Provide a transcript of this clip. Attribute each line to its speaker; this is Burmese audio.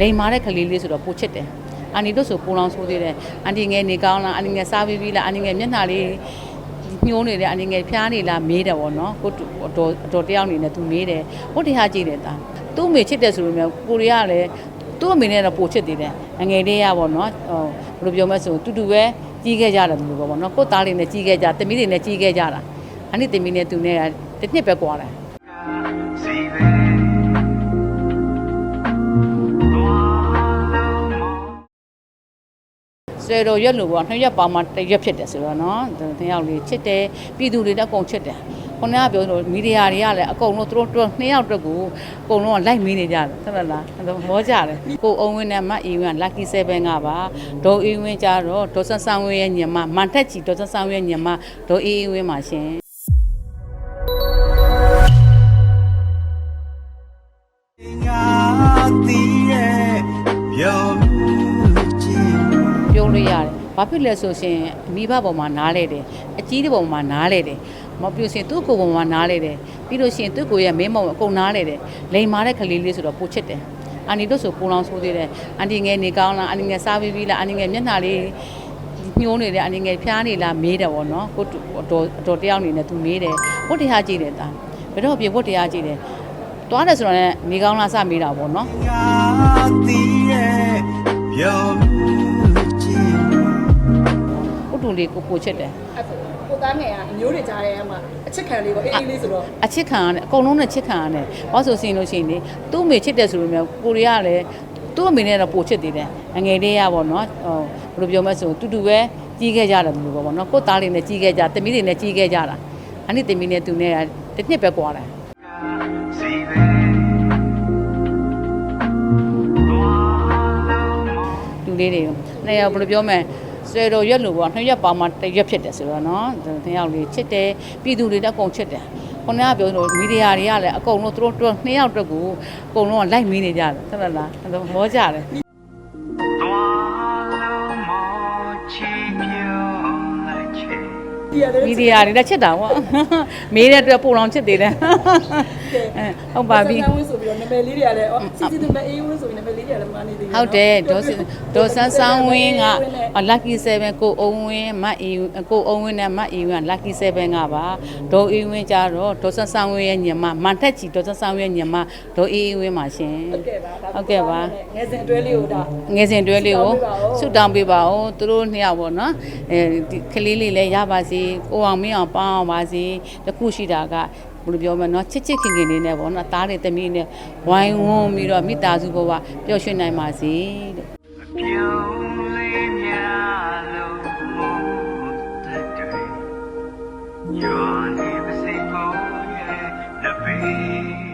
Speaker 1: လိန်မာတဲ့ကလေးလေးဆိုတော့ပိုချစ်တယ်အန်ဒီတို့ဆိုပူလောင်ဆိုသေးတယ်အန်ဒီငယ်နေကောင်းလားအန်ဒီငယ်စားပြီးပြီလားအန်ဒီငယ်မျက်နှာလေးညှိုးနေတယ်အန်ဒီငယ်ဖျားနေလားမေးတယ်ဗောနော်ကိုအတော်အတော်တယောက်နေနဲ့သူမေးတယ်ဟုတ်တရားကြည့်တယ်တာသူ့အမေချစ်တယ်ဆိုလို့မျိုးကိုရီးယားလည်းသူ့အမေနဲ့တော့ပိုချစ်သေးတယ်ငယ်လေးရဗောနော်ဟိုဘယ်လိုပြောမလဲဆိုတူတူပဲကြီးခဲ့ကြတယ်လို့ဗောနော်ကိုသားလေးနဲ့ကြီးခဲ့ကြတမီးလေးနဲ့ကြီးခဲ့ကြတာအနိတမီးနဲ့သူနဲ့တစ်နှစ်ပဲကွာတယ် ဆွေတော်ရွက်လို့ပေါ့နှစ်ရက်ပေါင်းမှတစ်ရက်ဖြစ်တယ်ဆိုတော့နော်တယောက်လေးချစ်တယ်ပြည်သူတွေတက်ကုန်ချစ်တယ်ခုနကပြောလို့မီဒီယာတွေကလည်းအကုန်လုံးသူတို့တို့နှစ်ယောက်တက်ကိုအကုန်လုံးကလိုက်မင်းနေကြတယ်ဟုတ်လားလားအဲ့ဒါမောကြတယ်ကိုအုံဝင်းနဲ့မအီဝင်းက lucky 7ကပါဒေါ်အီဝင်းကြတော့ဒေါ်ဆန်းဆန်းဝင်းရဲ့ညီမမန်ထက်ချီဒေါ်ဆန်းဆန်းဝင်းရဲ့ညီမဒေါ်အီဝင်းပါရှင်
Speaker 2: ငါ
Speaker 1: ဘာဖြစ်လဲဆိုရှင်မိဘပေါ်မှာနားလဲတယ်။အကြီးတဲ့ပေါ်မှာနားလဲတယ်။မပြူရှင်သူ့ကိုယ်ပေါ်မှာနားလဲတယ်။ပြီးလို့ရှိရင်သူ့ကိုယ်ရဲ့မင်းမောင်အကုန်နားလဲတယ်။လိန်မာတဲ့ကလေးလေးဆိုတော့ပိုချစ်တယ်။အန်ဒီတို့ဆိုပူလောင်ဆိုသေးတယ်။အန်ဒီငယ်နေကောင်းလားအန်ဒီငယ်စားပြီးပြီလားအန်ဒီငယ်မျက်နှာလေးညှိုးနေတယ်အန်ဒီငယ်ဖျားနေလားမေးတယ်ဗောနော်ကိုအတော်အတော်တယောက်နေနဲ့သူမေးတယ်ဝတ်တရားကြည့်တယ်တာဘယ်တော့ပြေဝတ်တရားကြည့်တယ်တွားတယ်ဆိုတော့လည်းနေကောင်းလားစမေးတာဗောနော် ဥတူလေးကိုပိုချစ်တယ်
Speaker 3: အဲ့ဒါကိုသားငယ်ကအမျိုးတွေကြားထဲမှာအချစ်ခံလေးပေါ့အေးအေးလေးဆိုတော့
Speaker 1: အချစ်ခံရတယ်အကုန်လုံးနဲ့ချစ်ခံရတယ်ဘာလို့ဆိုစင်လို့ရှိရင်လေသူ့အမေချစ်တယ်ဆိုလို့မျိုးကိုရီးယားလည်းသူ့အမေနဲ့တော့ပိုချစ်သေးတယ်အငယ်လေးရပါတော့ဟိုဘယ်လိုပြောမလဲဆိုတူတူပဲကြီးခဲ့ကြတယ်လို့ပေါ့နော်ကိုသားလေးနဲ့ကြီးခဲ့ကြတမီးလေးနဲ့ကြီးခဲ့ကြတာအနိတမီးနဲ့သူနဲ့တစ်နှစ်ပဲကွာတယ်
Speaker 2: See there.
Speaker 1: လူလေးတွေနှစ်ယောက်ဘယ်လိုပြောမလဲ ဆွေတော်ရွက်လို့ပေါ့နှစ်ရက်ပေါင်းမှတစ်ရက်ဖြစ်တယ်ဆိုတော့နော်နှစ်ယောက်လေးချစ်တယ်ပြည်သူတွေတက်ကုန်ချစ်တယ်ခုနကပြောလို့မီဒီယာတွေကလည်းအကုန်လုံးသူတို့တို့နှစ်ယောက်တက်ကိုအကုန်လုံးကလိုက်မင်းနေကြတယ်ဟုတ်လားလားအဲ့ဒါမောကြ
Speaker 3: တယ်
Speaker 1: မီဒီယာတွေလည်းချစ်တာပေါ့မေးတဲ့အတွက်ပို့လောင်ချစ်သေးတယ်အဲဟုတ်ပါပြီ
Speaker 3: ဆန်းဝင်းဆိုပြီးတော့နာမည်လေးတွေကလည်းအော်စီစီတူမဲ့အေးဝင်းဆိုပြီးနာမည်လေးတွေကလည်းမနေသေးဘူး
Speaker 1: ဟုတ်တယ်ဒေါ်စဒေါ်ဆန်းဆန်းဝင်းက lucky 7ကိုအုံဝင်းမအီကိုအုံဝင်းနဲ့မအီဝင်းက lucky 7ကပါဒေါ်အီဝင်းကြတော့ဒေါ်ဆန်းဆန်းဝင်းရဲ့ညီမမန်ထက်ချီဒေါ်ဆန်းဆန်းဝင်းရဲ့ညီမဒေါ်အီဝင်းပါရှင်
Speaker 3: ဟုတ်ကဲ့ပါဒါ
Speaker 1: ဟုတ်ကဲ့ပါ
Speaker 3: ငယ်စဉ်အတွဲလေးကိုဒါ
Speaker 1: ငယ်စဉ်တွဲလေးကို
Speaker 3: ဆု
Speaker 1: ဆု
Speaker 3: တော
Speaker 1: တော
Speaker 3: င်း
Speaker 1: င်း
Speaker 3: ပေး
Speaker 1: ပေး
Speaker 3: ပါ
Speaker 1: ပါ
Speaker 3: ဦး
Speaker 1: ဦးသူတို့နှစ်ယောက်ပေါ့နော်အဲဒီကလေးလေးလည်းရပါစေကိုအောင်မင်းအောင်ပေါင်းအောင်ပါစေတခုရှိတာကဘယ်လိုပြောမလဲနော်ချစ်ချစ်ခင်ခင်လေးနဲ့ပေါ့နော်သားတွေသမီးနဲ့ဝိုင်းဝန်းပြီးတော့မိသားစုဘဝပျော်ရွှင်နိုင်ပါစေလို့
Speaker 2: ပြုံးလေးများလို့မို့တဲ့တွေညောနေပါစေဖို့ရဲ့နဘေး